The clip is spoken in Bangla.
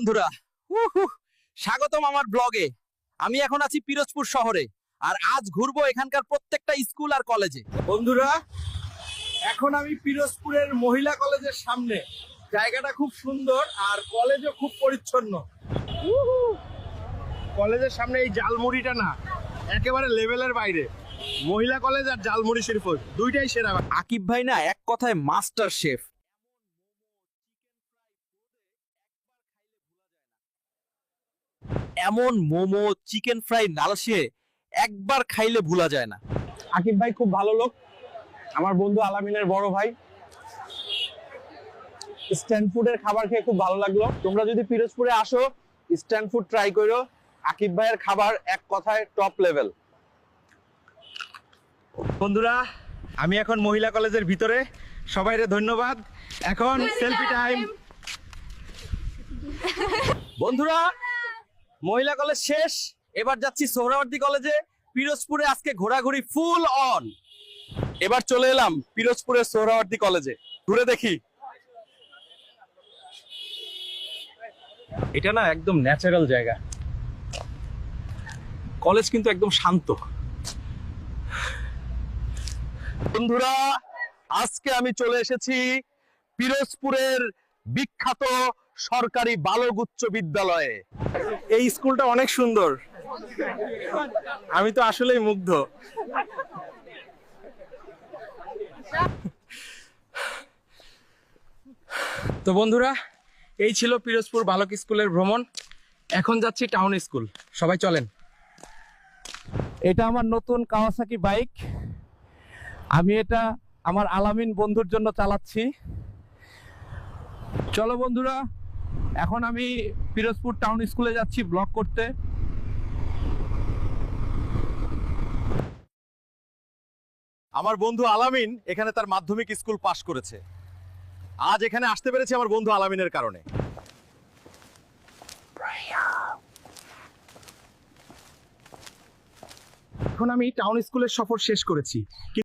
বন্ধুরা। স্বাগতম আমার ব্লগে। আমি এখন আছি পিরোজপুর শহরে, আর আজ ঘুরবো এখানকার প্রত্যেকটা স্কুল আর কলেজে। বন্ধুরা, এখন আমি পিরোজপুরের মহিলা কলেজের সামনে। জায়গাটা খুব সুন্দর, আর কলেজও খুব পরিচ্ছন্ন। কলেজের সামনে এই জালমুড়িটা না, একেবারে লেভেলের বাইরে। মহিলা কলেজ আর জালমুড়ি শরীফ দুইটাই সেরা। আকিব ভাই না, এক কথায় মাস্টার শেফ। এমন মোমো চিকেন ফ্রাই নালসে একবার খাইলে ভুলা যায় না। আকিব ভাই খুব ভালো লোক। আমার বন্ধু আলামিনের বড় ভাই। স্ট্যান্ড ফুডের খাবার খেয়ে খুব ভালো লাগল। তোমরা যদি পিরোজপুরে আসো স্ট্যান্ড ফুড ট্রাই করো। আকিব ভাইয়ের খাবার এক কথায় টপ লেভেল বন্ধুরা আমি এখন মহিলা কলেজের ভিতরে। সবাইরে ধন্যবাদ। এখন সেলফি টাইম বন্ধুরা মহিলা কলেজ শেষ, এবার যাচ্ছি সোহরাওয়ার্দী কলেজে, পিরোজপুরে আজকে ঘোরাঘুরি ফুল অন এবার চলে এলাম পিরোজপুরের সোহরাওয়ার্দী কলেজে, ঘুরে দেখি। এটা না একদম ন্যাচারাল জায়গা। কলেজ কিন্তু একদম শান্ত। বন্ধুরা, আজকে আমি চলে এসেছি পিরোজপুরের বিখ্যাত সরকারি বালক উচ্চ বিদ্যালয়ে। এই স্কুলটা অনেক সুন্দর। আমি তো আসলেই মুগ্ধ। তো বন্ধুরা, এই ছিল পিরোজপুর বালক স্কুলের ভ্রমণ। এখন যাচ্ছি টাউন স্কুল। সবাই চলেন। এটা আমার নতুন কাওয়াসাকি বাইক। আমি এটা আমার আলামিন বন্ধুর জন্য চালাচ্ছি। চলো বন্ধুরা এখন আমি পিরোজপুর টাউন স্কুলে যাচ্ছি ব্লগ করতে। আমার বন্ধু আলামিন এখানে তার মাধ্যমিক স্কুল পাশ করেছে। আজ এখানে আসতে পেরেছি আমার বন্ধু আলামিনের কারণে। এখন আমি টাউন স্কুলের সফর শেষ করেছি।